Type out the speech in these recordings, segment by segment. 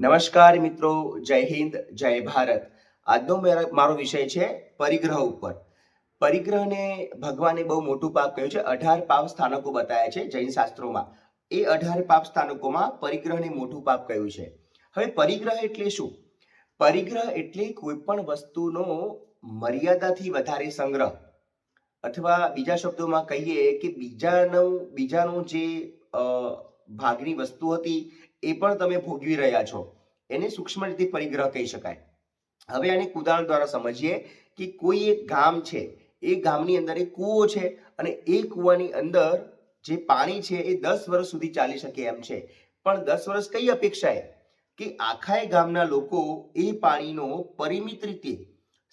નમસ્કાર મિત્રો, જય હિન્દ, જય ભારત. આજનો મારો વિષય છે પરિગ્રહ ઉપર. પરિગ્રહને ભગવાને બહુ મોટું પાપ કહ્યું છે. અઢાર પાપ સ્થાનકો બતાવ્યા છે જૈન શાસ્ત્રોમાં. એ અઢાર પાપ સ્થાનકોમાં પરિગ્રહને મોટું પાપ કહ્યું છે. હવે પરિગ્રહ એટલે શું? પરિગ્રહ એટલે કોઈ પણ વસ્તુનો મર્યાદાથી વધારે સંગ્રહ. અથવા બીજા શબ્દોમાં કહીએ કે બીજાનું બીજાનું જે ભાગની વસ્તુ હતી એ પણ તમે ભોગવી રહ્યા છો. એને સૂક્ષ્મ રીતે પરિગ્રહ કહી શકાય. હવે આને ઉદાહરણ દ્વારા સમજીએ કે કોઈ એક ગામ છે, એ ગામની અંદર એક કૂવો છે અને એ કૂવાની અંદર જે પાણી છે એ દસ વર્ષ સુધી ચાલી શકે એમ છે. પણ દસ વર્ષ કઈ અપેક્ષાએ કે આખાય ગામના લોકો એ પાણીનો પરિમિત રીતે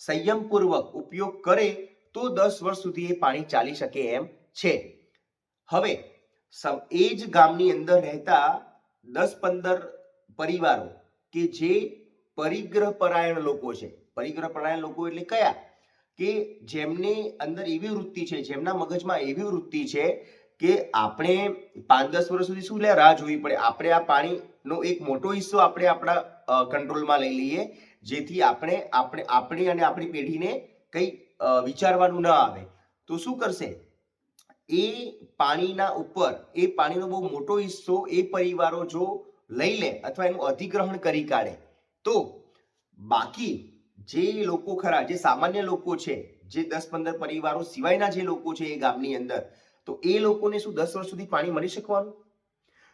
સંયમપૂર્વક ઉપયોગ કરે તો દસ વર્ષ સુધી એ પાણી ચાલી શકે એમ છે. હવે એ જ ગામની અંદર રહેતા દસ પંદર પરિવારો કે જે પરિગ્રહ પરાયણ લોકો છે. પરિગ્રહ પરાયણ લોકો એટલે કયા? કે જેમને અંદર એવી વૃત્તિ છે, જેમના મગજમાં એવી વૃત્તિ છે કે આપણે પાંચ દસ વર્ષ સુધી શું લે? રાહ જોવી પડે. આપણે આ પાણીનો એક મોટો હિસ્સો આપણે આપણા કંટ્રોલમાં લઈ લઈએ, જેથી આપણે આપણે, આપણી અને આપણી પેઢીને કંઈ વિચારવાનું ન આવે. તો શું કરશે? એ પાણીના ઉપર, એ પાણીનો બહુ મોટો હિસ્સો એ પરિવારો જો લઈ લે અથવા એનું અધિગ્રહણ કરી કાઢે, તો બાકી જે લોકો ખરા, જે સામાન્ય લોકો છે, જે દસ પંદર પરિવારો સિવાયના જે લોકો છે એ ગામની અંદર, તો એ લોકોને શું દસ વર્ષ સુધી પાણી મળી શકવાનું?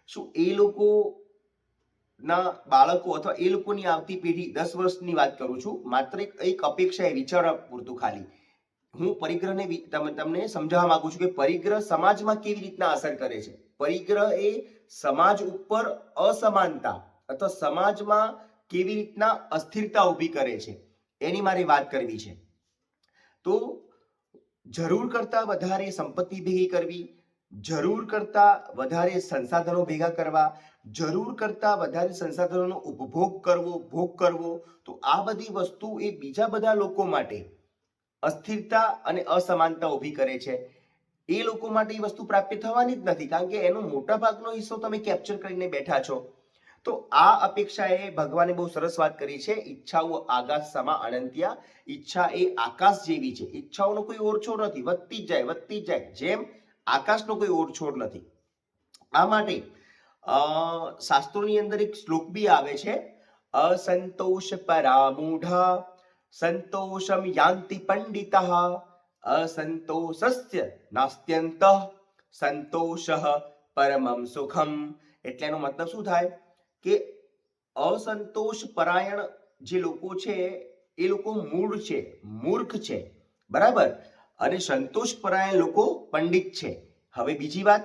શું એ લોકો ના બાળકો અથવા એ લોકોની આવતી પેઢી દસ વર્ષની વાત કરું છું? માત્ર એક અપેક્ષા એ વિચારવા પૂરતું ખાલી. હું પરિગ્રહને તમને સમજાવવા માંગુ છું કે પરિગ્રહ સમાજમાં કેવી રીતના અસર કરે છે? પરિગ્રહ એ સમાજ ઉપર અસમાનતા અથવા સમાજમાં કેવી રીતના અસ્થિરતા ઊભી કરે છે? એની મારે વાત કરવી છે. તો જરૂર કરતા વધારે સંપત્તિ ભેગી કરવી, જરૂર કરતા વધારે સંસાધનો ભેગા કરવા, જરૂર કરતા વધારે સંસાધનોનો ઉપભોગ કરવો, ભોગ કરવો, તો આ બધી વસ્તુ એ બીજા બધા લોકો માટે અસ્થિરતા અને અસમાનતા ઊભી કરે છે. એ લોકો માટે એ વસ્તુ પ્રાપ્ય થવાની જ નથી, કારણ કે એનો મોટા ભાગનો હિસ્સો તમે કેપ્ચર કરીને બેઠા છો. તો આ અપેક્ષાએ ભગવાને બહુ સરસ વાત કરી છે, ઈચ્છાઓ આકાશ સમા અનંત્યા, ઈચ્છા એ આકાશ જેવી છે. ઈચ્છાઓનો કોઈ ઓરછોડ નથી, વધતી જાય વધતી જાય, જેમ આકાશનો કોઈ ઓરછોડ નથી. આ માટે શાસ્ત્રોની અંદર એક શ્લોક બી આવે છે, અસંતોષ પરામૂઢા સંતોષમ યાન્તિ પંડિતઃ અસંતોષસ્ય નાસ્ત્યંત સંતોષ પરમમ સુખમ એટલે એનો મતલબ શું થાય? કે અસંતોષ પરાયણ જે લોકો છે, એ લોકો મૂળ છે, મૂર્ખ છે, બરાબર? અને સંતોષ પરાયણ લોકો પંડિત છે. હવે બીજી વાત,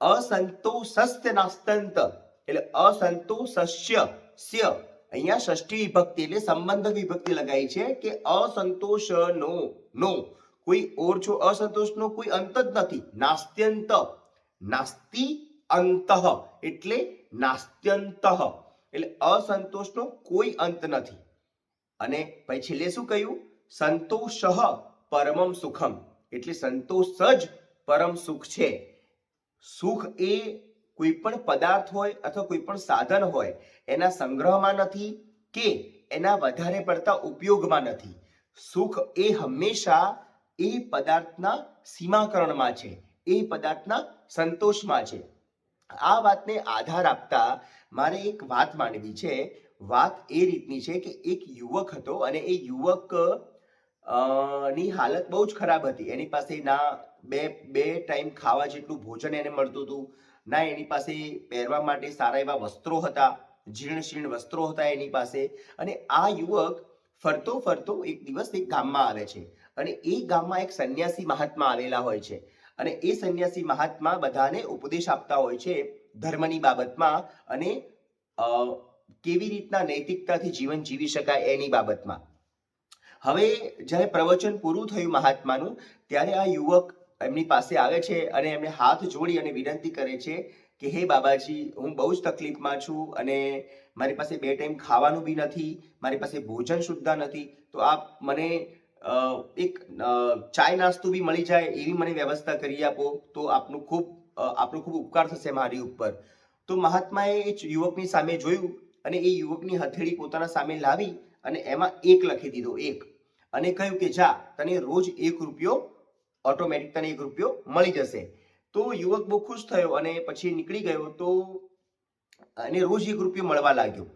અસંતોષસ્ય નાસ્તંત એટલે અસંતોષસ્ય સ્ય અહીંયા ષષ્ઠી વિભક્તિ એટલે સંબંધક વિભક્તિ લગાઈ છે કે અસંતોષ નો. નો કોઈ ઓરછો અસંતોષનો કોઈ અંત જ નથી. નાસ્ત્યંત. નાસ્તિ અંત. એટલે નાસ્ત્યંત. એટલે અસંતોષનો કોઈ અંત નથી. અને પછી છેલ્લે શું કહ્યું? સંતોષ પરમમ સુખમ. એટલે સંતોષ જ પરમ સુખ છે. સુખ એ કોઈ પણ પદાર્થ હોય અથવા કોઈ પણ સાધન હોય, એના સંગ્રહમાં નથી કે એના વધારે પડતા ઉપયોગમાં નથી. સુખ એ હંમેશા એ પદાર્થના સીમાકરણમાં છે, એ પદાર્થના સંતોષમાં છે. આ વાતને આધાર આપતા મારે એક વાત માંડવી છે. વાત એ રીતની છે કે એક યુવક હતો અને એ યુવકની હાલત બહુ જ ખરાબ હતી. એની પાસે ના બે બે ટાઈમ ખાવા જેટલું ભોજન એને મળતું હતું ના, એની પાસે પહેરવા માટે સારા એવા વસ્ત્રો હતા જીર્ણ શીર્ણ વસ્ત્રો હતા એની પાસે. અને આ યુવક ફરતો ફરતો એક દિવસ એક ગામમાં આવે છે. અને એ ગામમાં એક સંન્યાસી મહાત્મા આવેલા હોય છે. અને એ સંન્યાસી મહાત્મા બધાને ઉપદેશ આપતા હોય છે ધર્મની બાબતમાં અને કેવી રીતના નૈતિકતાથી જીવન જીવી શકાય એની બાબતમાં. હવે જ્યારે પ્રવચન પૂરું થયું મહાત્માનું, ત્યારે આ યુવક એમની પાસે આવે છે અને એમને હાથ જોડી અને વિનંતી કરે છે કે, હે બાબાજી, હું બહુ જ તકલીફમાં છું અને મારી પાસે બે ટાઈમ ખાવાનું બી નથી, મારી પાસે ભોજન સુદ્ધા નથી, તો આપ મને એક ચાય નાસ્તો બી મળી જાય એવી મને વ્યવસ્થા કરી આપો, તો આપનું ખૂબ આપનો ખૂબ ઉપકાર થશે મારી ઉપર. તો મહાત્માએ એ યુવકની સામે જોયું અને એ યુવકની હથેળી પોતાના સામે લાવી અને એમાં એક લખી દીધો, એક. અને કહ્યું કે, જા, તને રોજ એક રૂપિયો ઓટોમેટિક તને એક રૂપિયો મળી જશે. તો યુવક બહુ ખુશ થયો અને પછી નીકળી ગયો તો અને રોજ એક રૂપિયો મળવા લાગ્યો.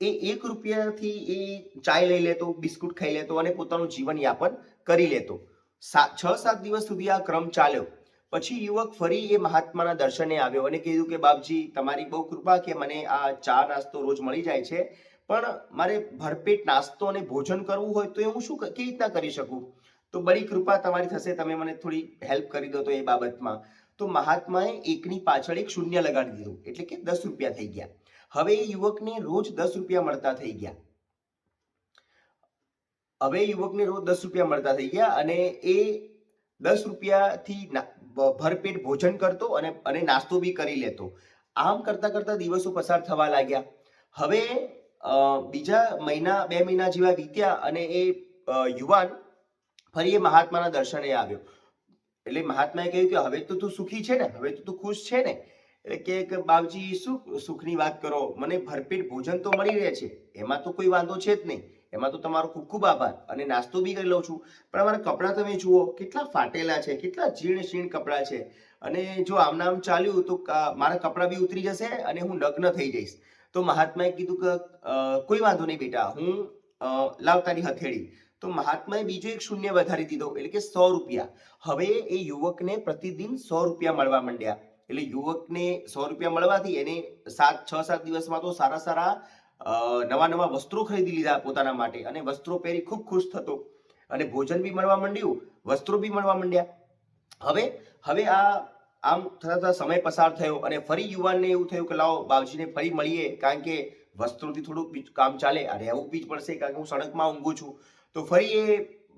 એ એક રૂપિયાથી એ ચાય લઈ લેતો, બિસ્કુટ ખાઈ લેતો અને પોતાનું જીવન યાપન કરી લેતો. છ, સાત દિવસ સુધી આ ક્રમ ચાલ્યો. પછી યુવક ફરી એ મહાત્માના દર્શને આવ્યો અને કીધું કે, બાપજી, તમારી બહુ કૃપા કે મને આ ચા નાસ્તો રોજ મળી જાય છે, પણ મારે ભરપેટ નાસ્તો અને ભોજન કરવું હોય તો એ હું શું કેવી રીતના કરી શકું? તો બડી કૃપા તમારી થશે, તમે મને થોડી હેલ્પ કરી દો તો એ બાબતમાં. તો મહાત્માએ એકની પાછળ એક શૂન્ય લગાડી દીધું, એટલે કે દસ રૂપિયા થઈ ગયા. હવે એ યુવકને રોજ દસ રૂપિયા મળતા થઈ ગયા. હવે યુવકને રોજ દસ રૂપિયા મળતા થઈ ગયા અને એ દસ રૂપિયાથી ભરપેટ ભોજન કરતો અને અને નાસ્તો બી કરી લેતો. આમ કરતા કરતા દિવસો પસાર થવા લાગ્યા. હવે બીજા મહિના, બે મહિના જેવા વીત્યા અને એ યુવાન ફરી એ મહાત્માના દર્શને આવ્યો. એટલે મહાત્માએ કહ્યું કે હવે તો તું સુખી છે ને, હવે તો તું ખુશ છે ને. એટલે કે બાપજી, શું સુખની વાત કરો? મને ભરપેટ ભોજન તો મળી રહે છે. એમાં તો કોઈ વાંધો છે જ નહીં. એમાં તો તમારો ખૂબ ખૂબ આભાર. અને નાસ્તો બી કરી લઉં છું. પણ અમારા કપડાં તમે જુઓ, કેટલા ફાટેલા છે, કેટલા જીર્ણ શીણ કપડાં છે. અને જો આમ નામ ચાલ્યું તો મારા કપડાં બી ઉતરી જશે અને હું નગ્ન થઈ જઈશ. તો મહાત્માએ કીધું કે કોઈ વાંધો નહીં બેટા, હું લાવતાની હથેળી. તો મહાત્માએ બીજો એક શૂન્ય વધારી દીધો, એટલે કે સો રૂપિયા. હવે એ યુવકને પ્રતિદિન સો રૂપિયા મળવા માંડ્યા. એટલે યુવકને સો રૂપિયા મળવાથી એને સાત, છ, સાત દિવસમાં તો સારા સારા નવા નવા વસ્ત્રો ખરીદી લીધા પોતાના માટે. અને વસ્ત્રો પહેરી ખૂબ ખુશ થતો. અને ભોજન બી મળવા માંડ્યું, વસ્ત્રો બી મળવા માંડ્યા. હવે હવે આ, આમ થતા સમય પસાર થયો અને ફરી યુવાનને એવું થયું કે લાવો બાવજીને ફરી મળીએ, કારણ કે વસ્ત્રોથી થોડુંક કામ ચાલે. અને એવું બી પડશે, કારણ કે હું સડકમાં ઊંઘું છું. તો ફરી એ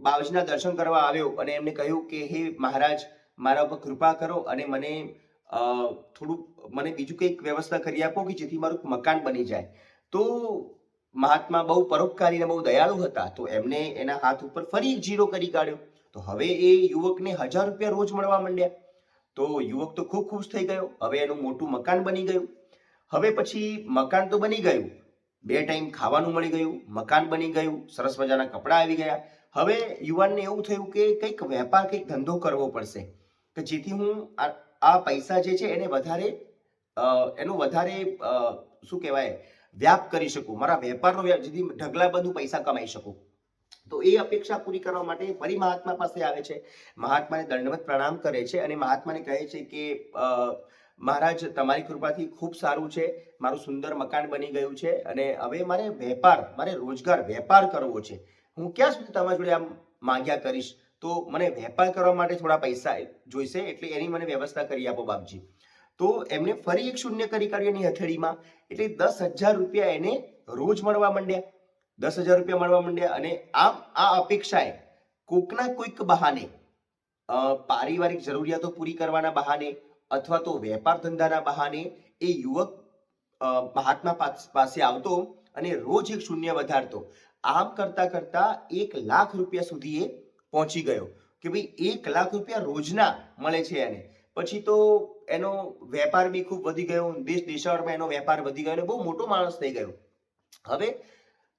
બાવજીના દર્શન કરવા આવ્યો અને એમને કહ્યું કે, હે મહારાજ, મારા ઉપર કૃપા કરો અને મને થોડુંક, મને બીજું કંઈક વ્યવસ્થા કરી આપો કે જેથી મારું મકાન બની જાય. તો મહાત્મા બહુ પરોપકારી અને બહુ દયાળુ હતા. તો એમને એના હાથ ઉપર ફરી જીરો કરી કાઢ્યો તો હવે એ યુવકને હજાર રૂપિયા રોજ મળવા માંડ્યા. તો યુવક તો ખૂબ ખુશ થઈ ગયો. હવે એનું મોટું મકાન બની ગયું. હવે પછી મકાન તો બની ગયું. બે ટાઈમ ખાવાનું મળી ગયું મકાન બની ગયું સરસ મજાના કપડાં આવી ગયા. હવે યુવાનને એવું થયું કે કંઈક વેપાર કંઈક ધંધો કરવો પડશે. કે જેથી હું આ પૈસા જે છે એને વધારે એનું વધારે શું કહેવાય વ્યાપ કરી શકું. મારા વેપારનો વ્યાપ જેથી ઢગલા બધું પૈસા કમાઈ શકું. તો એ અપેક્ષા પૂરી કરવા માટે ફરી મહાત્મા પાસે આવે છે. મહાત્માને દંડવત પ્રણામ કરે છે અને મહાત્માને કહે છે કે અ, મહારાજ, તમારી કૃપાથી ખૂબ સારું છે. મારું સુંદર મકાન બની ગયું છે અને હવે મારે વેપાર, મારે રોજગાર વેપાર કરવો છે. હું ક્યાં સુધી તમારી જોડે આમ માંગ્યા કરીશ? તો મને વેપાર કરવા માટે થોડા પૈસા જોઈશે, એટલે એની મને વ્યવસ્થા કરી આપો બાપજી. તો એમને ફરી એક શૂન્ય કરી કાઢ્યું એની હથેળીમાં, એટલે દસ હજાર રૂપિયા એને રોજ મળવા માંડ્યા. દસ હજાર રૂપિયા મળવા માંડ્યા અને આમ આ અપેક્ષાએ કોકના કોઈક બહાને પારિવારિક જરૂરિયાતો પૂરી કરવાના બહાને અથવા તો વેપાર ધંધાના બહાને એ યુવક મહાત્મા પાસ- આવતો અને રોજ એક શૂન્ય વધારતો. આમ કરતા કરતા એક લાખ રૂપિયા સુધી એ પહોંચી ગયો કે ભાઈ એક લાખ રૂપિયા રોજના મળે છે એને. પછી તો એનો વેપાર બી ખૂબ વધી ગયો, દેશ દેશાવરમાં એનો વેપાર વધી ગયો અને બહુ મોટો માણસ થઈ ગયો. હવે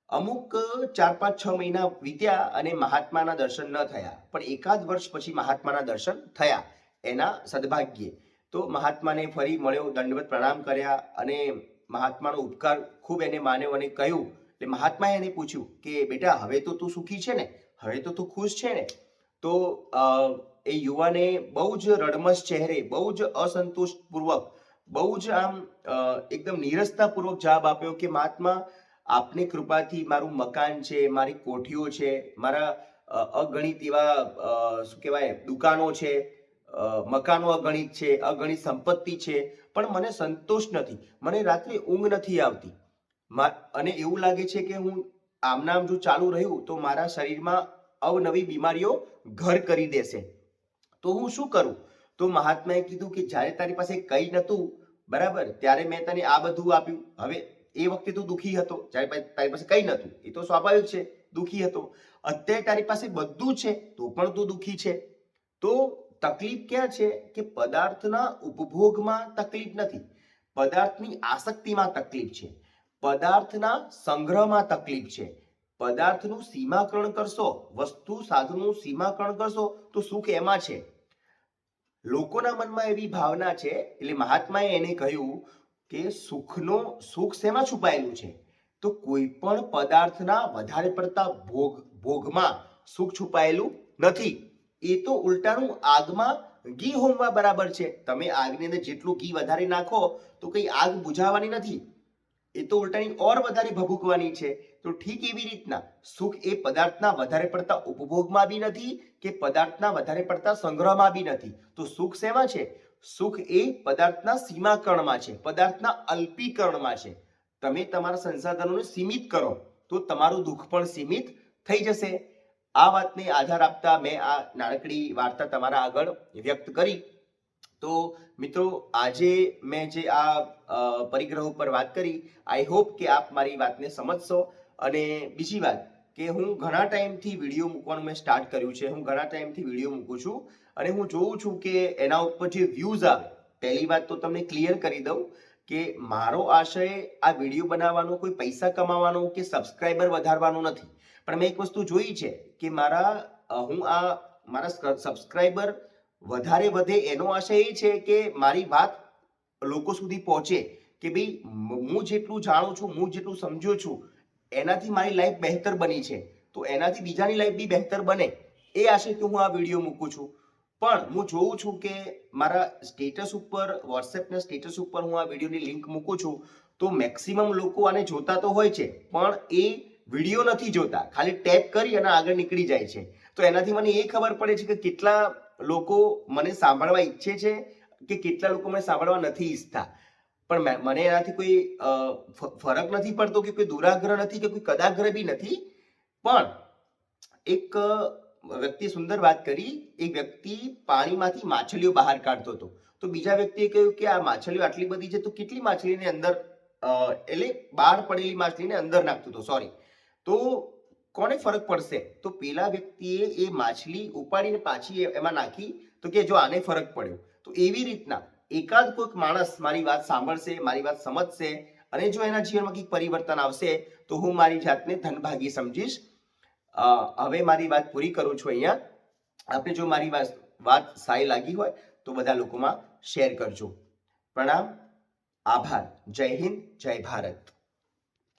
અમુક ચાર પાંચ છ મહિના વીત્યા અને મહાત્માના દર્શન ન થયા. પણ એકાદ વર્ષ પછી મહાત્માના દર્શન થયા એના સદભાગ્યે. તો મહાત્માને ફરી મળ્યો, દંડવત પ્રણામ કર્યા અને મહાત્માનો ઉપકાર ખૂબ એને માન્યો અને કહ્યું, એટલે મહાત્માએ એને પૂછ્યું કે, બેટા, હવે તો તું સુખી છે ને? હવે તો તું ખુશ છે ને? તો એ યુવાને બહુ જ રડમસ ચહેરે, બહુ જ અસંતોષપૂર્વક, બહુ જ આમ એકદમ નીરસતાપૂર્વક જવાબ આપ્યો કે, મહાત્મા, આપની કૃપાથી મારું મકાન છે, મારી કોઠીઓ છે, મારા અગણિત એવા શું કહેવાય, દુકાનો છે મકાનો અગણિત છે, અગણિત સંપત્તિ છે, પણ મને સંતોષ નથી. મને રાત્રે ઊંઘ નથી આવતી. અને એવું લાગે છે કે હું આમનામ જો ચાલુ રહ્યું તો મારા શરીરમાં અવનવી બીમારીઓ ઘર કરી દેશે. તો હું શું કરું? તો મહાત્માએ કીધું કે જ્યારે તારી પાસે કંઈ નતું બરાબર, ત્યારે મેં તને આ બધું આપ્યું. હવે એ વખતે તું દુખી હતો. જ્યારે તારી પાસે કંઈ નતું એ તો સ્વાભાવિક છે, દુખી હતો. અત્યારે તારી પાસે બધું છે, તો પણ તું દુખી છે. તો તકલીફ ક્યાં છે? કે પદાર્થના ઉપભોગમાં તકલીફ નથી. પદાર્થની આસક્તિમાં તકલીફ છે. પદાર્થના સંગ્રહમાં તકલીફ છે. પદાર્થનું સીમાકરણ કરશો, વસ્તુ સાધનનું સીમાકરણ કરશો, તો સુખ એમાં છે? લોકોના મનમાં એવી ભાવના છે, એટલે મહાત્માએ એને કહ્યું કે સુખનો, સુખ શેમાં છુપાયેલું છે? તો કોઈ પણ પદાર્થના વધારે પડતા ભોગ, ભોગમાં સુખ છુપાયેલું નથી. એ તો ઉલટાનું આગમાં ઘી હોમવા બરાબર છે. તમે આગની અંદર જેટલું ઘી વધારે નાખો તો કઈ આગ બુઝાવવાની નથી. એ તો ઉલટાની ઓર વધારે ભભૂકવાની છે. તો ઠીક એવી રીતના સુખ એ પદાર્થના વધારે પડતા ઉપભોગમાં બી નથી કે પદાર્થના વધારે પડતા સંગ્રહમાં બી નથી. તો સુખ શેમાં છે? સુખ એ પદાર્થના સીમાકરણમાં છે. પદાર્થના અલ્પીકરણમાં છે. તમે તમારા સંસાધનોને સીમિત કરો તો તમારું દુઃખ પણ સીમિત થઈ જશે. આ વાતને આધાર આપતા મેં આ નાનકડી વાર્તા તમારા આગળ વ્યક્ત કરી. તો મિત્રો, આજે મેં જે આ પરિગ્રહ ઉપર વાત કરી આઈ હોપ કે આપ મારી વાતને સમજશો. અને બીજી વાત કે હું ઘણા ટાઈમથી વીડિયો મૂકવાનું મેં સ્ટાર્ટ કર્યું છે. હું ઘણા ટાઈમથી વીડિયો મૂકું છું. અને હું જોઉં છું કે એના ઉપર જે વ્યૂઝ આવે, પહેલી વાત તો તમને ક્લિયર કરી દઉં કે મારો આશય આ વીડિયો બનાવવાનો, કોઈ પૈસા કમાવાનો કે સબસ્ક્રાઈબર વધારવાનો નથી. પણ મેં એક વસ્તુ જોઈ છે. કે મારા હું આ, મારા સબસ્ક્રાઈબર વધારે વધે એનો આશય એ છે કે મારી વાત લોકો સુધી પહોંચે કે ભાઈ હું જેટલું જાણું છું, હું જેટલું સમજ્યો છું, એનાથી મારી લાઈફ બહેતર બની છે. તો એનાથી બીજાની લાઈફ બી બહેતર બને એ આશયથી હું આ વીડિયો મૂકું છું. પણ હું જોઉં છું કે મારા સ્ટેટસ ઉપર વોટ્સએપના સ્ટેટસ ઉપર હું આ વિડીયોની લિંક મૂકું છું તો મેક્સિમમ લોકો આને જોતા તો હોય છે, પણ એ વીડિયો નથી જોતા, ખાલી ટેપ કરી અને આગળ નીકળી જાય છે. તો એનાથી મને એ ખબર પડે છે કે કેટલા લોકો મને સાંભળવા ઈચ્છે છે કે કેટલા લોકો મને સાંભળવા નથી ઈચ્છતા. પણ મને એનાથી કોઈ ફરક નથી પડતો કે કોઈ દુરાગ્રહ નથી કે કોઈ કદાગ્રહ બી નથી. પણ એક વ્યક્તિ સુંદર વાત કરી, એક વ્યક્તિ પાણીમાંથી માછલીઓ બહાર કાઢતો હતો. તો બીજા વ્યક્તિએ કહ્યું કે આ માછલીઓ આટલી બધી છે, તો કેટલી માછલીને અંદર એટલે બહાર પડેલી માછલીને અંદર નાખતો હતો સોરી તો કોને ફરક પડશે? તો પેલા વ્યક્તિએ એ માછલી ઉપાડીને પાછી એમાં નાખી તો કે જો આને ફરક પડ્યો. તો એવી રીતના એકાદ કોઈક માણસ મારી વાત સાંભળશે, મારી વાત સમજશે અને જો એના જીવનમાં કંઈક પરિવર્તન આવશે તો હું મારી જાતને ધનભાગી સમજીશ. હવે મારી વાત પૂરી કરું છું અહીંયા. આપણે જો મારી વાત વાત સારી લાગી હોય તો બધા લોકોમાં શેર કરજો. પ્રણામ, આભાર. જય હિન્દ, જય ભારત.